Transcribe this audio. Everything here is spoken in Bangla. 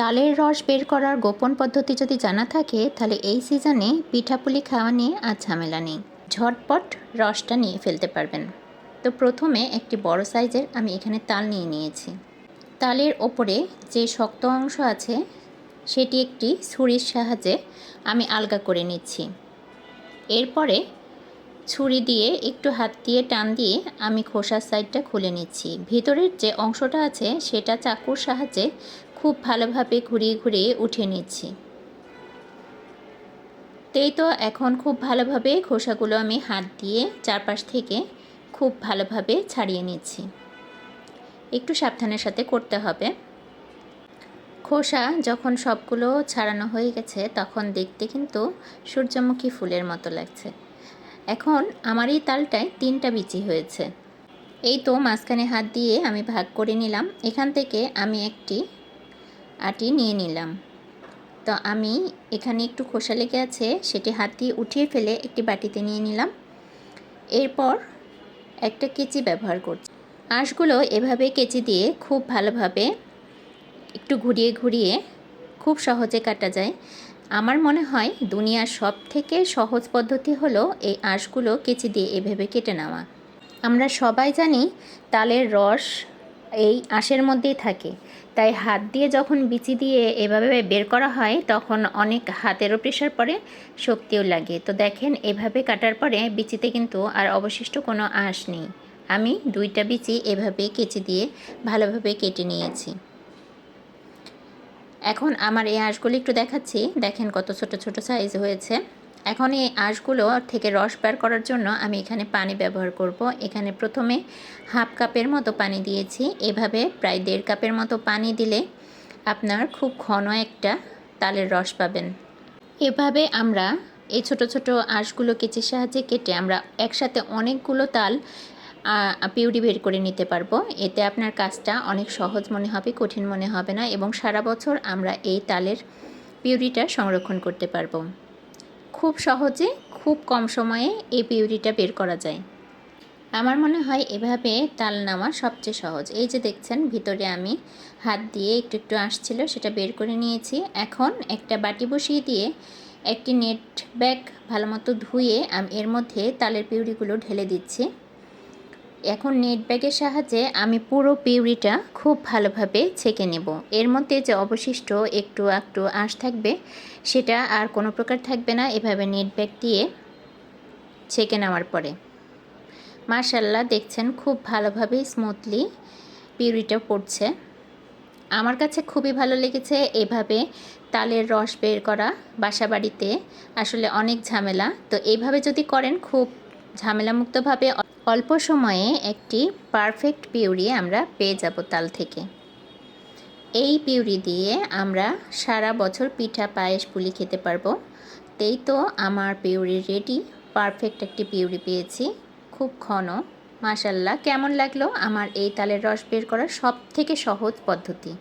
তালের রস বের করার গোপন পদ্ধতি যদি জানা থাকে, তাহলে এই সিজনে পিঠাপুলি খাওয়া নিয়ে আর ঝামেলা নেই। ঝটপট রসটা নিয়ে ফেলতে পারবেন। তো প্রথমে একটি বড় সাইজের আমি এখানে তাল নিয়ে নিয়েছি। তালের ওপরে যে শক্ত অংশ আছে, সেটি একটি ছুরির সাহায্যে আমি আলগা করে নিচ্ছি। এরপরে ছুরি দিয়ে একটু হাত দিয়ে টান দিয়ে আমি খোসার সাইডটা খুলে নিচ্ছি। ভিতরের যে অংশটা আছে, সেটা চাকুর সাহায্যে খুব ভালোভাবে ঘুরিয়ে ঘুরিয়ে উঠে নিচ্ছি। তেই তো এখন খুব ভালোভাবে খোসাগুলো আমি হাত দিয়ে চারপাশ থেকে খুব ভালোভাবে ছাড়িয়ে নিচ্ছি। একটু সাবধানের সাথে করতে হবে। খোসা যখন সবগুলো ছাড়ানো হয়ে গেছে, তখন দেখতে কিন্তু সূর্যমুখী ফুলের মতো লাগছে। এখন আমার এই তালটায় তিনটা বিচি হয়েছে। এই তো মাঝখানে হাত দিয়ে আমি ভাগ করে নিলাম। এখান থেকে আমি একটি আটি নিয়ে নিলাম। তো আমি এখানে একটু খোসা লেগে আছে, সেটি হাত দিয়ে উঠিয়ে ফেলে একটি বাটিতে নিয়ে নিলাম। এরপর একটা কেচি ব্যবহার করছি। আঁশগুলো এভাবে কেচি দিয়ে খুব ভালোভাবে একটু ঘুরিয়ে ঘুরিয়ে খুব সহজে কাটা যায়। আমার মনে হয় দুনিয়ার সব থেকে সহজ পদ্ধতি হলো এই আঁশগুলো কেচি দিয়ে এভাবে কেটে নেওয়া। আমরা সবাই জানি তালের রস এই আঁশের মধ্যেই থাকে। তাই হাত দিয়ে যখন বিচি দিয়ে এভাবে বের করা হয়, তখন অনেক হাতেরও প্রেশার পড়ে, শক্তিও লাগে। তো দেখেন, এভাবে কাটার পরে বিচিতে কিন্তু আর অবশিষ্ট কোনো আঁশ নেই। আমি দুইটা বিচি এভাবে কেচি দিয়ে ভালোভাবে কেটে নিয়েছি। এখন আমার এই আঁশগুলি একটু দেখাচ্ছি। দেখেন কত ছোট ছোট সাইজ হয়েছে। এখন এই আঁশগুলো থেকে রস বের করার জন্য আমি এখানে পানি ব্যবহার করব। এখানে প্রথমে হাফ কাপের মতো পানি দিয়েছি। এভাবে প্রায় দেড় কাপের মতো পানি দিলে আপনার খুব ঘন একটা তালের রস পাবেন। এভাবে আমরা এই ছোট ছোট আঁশগুলো কেচির সাহায্যে কেটে আমরা একসাথে অনেকগুলো তাল পিউরি বের করে নিতে পারব। এতে আপনার কাজটা অনেক সহজ মনে হবে, কঠিন মনে হবে না এবং সারা বছর আমরা এই তালের পিউরিটা সংরক্ষণ করতে পারব। খুব সহজে, খুব কম সময়ে এই পিউরিটা বের করা যায়। আমার মনে হয় এভাবে তাল নেওয়া সবচেয়ে সহজ। এই যে দেখছেন, ভিতরে আমি হাত দিয়ে একটু একটু আসছিল, সেটা বের করে নিয়েছি। এখন একটা বাটি বসিয়ে দিয়ে একটি নেট ব্যাগ ভালো মতো ধুয়ে আমি, এর মধ্যে তালের পিউরিগুলো ঢেলে দিচ্ছি। এখন নেট ব্যাগের সাহায্যে আমি পুরো পিউরিটা খুব ভালোভাবে ছেঁকে নেব। এর মধ্যে যে অবশিষ্ট একটু একটু আঁশ থাকবে, সেটা আর কোনো প্রকার থাকবে না। এভাবে নেট ব্যাগ দিয়ে ছেঁকে নেওয়ার পরে। মার্শাল্লাহ দেখছেন খুব ভালোভাবে স্মুথলি পিউরিটা পড়ছে। আমার কাছে খুবই ভালো লেগেছে এভাবে তালের রস বের করা বাসা বাড়িতে আসলে অনেক ঝামেলা। তো এইভাবে যদি করেন, খুব ঝামেলামুক্তভাবে অল্প সময়ে একটি পারফেক্ট পিউরি আমরা পেয়ে যাব তাল থেকে। এই পিউরি দিয়ে আমরা সারা বছর পিঠা পায়েস পুলি খেতে পারব। তেই তো আমার পিউরি রেডি, পারফেক্ট একটি পিউরি পেয়েছি, খুব ঘন। মাসাল্লাহ কেমন লাগল? আমার এই তালের রস বের করার সব থেকে সহজ পদ্ধতি।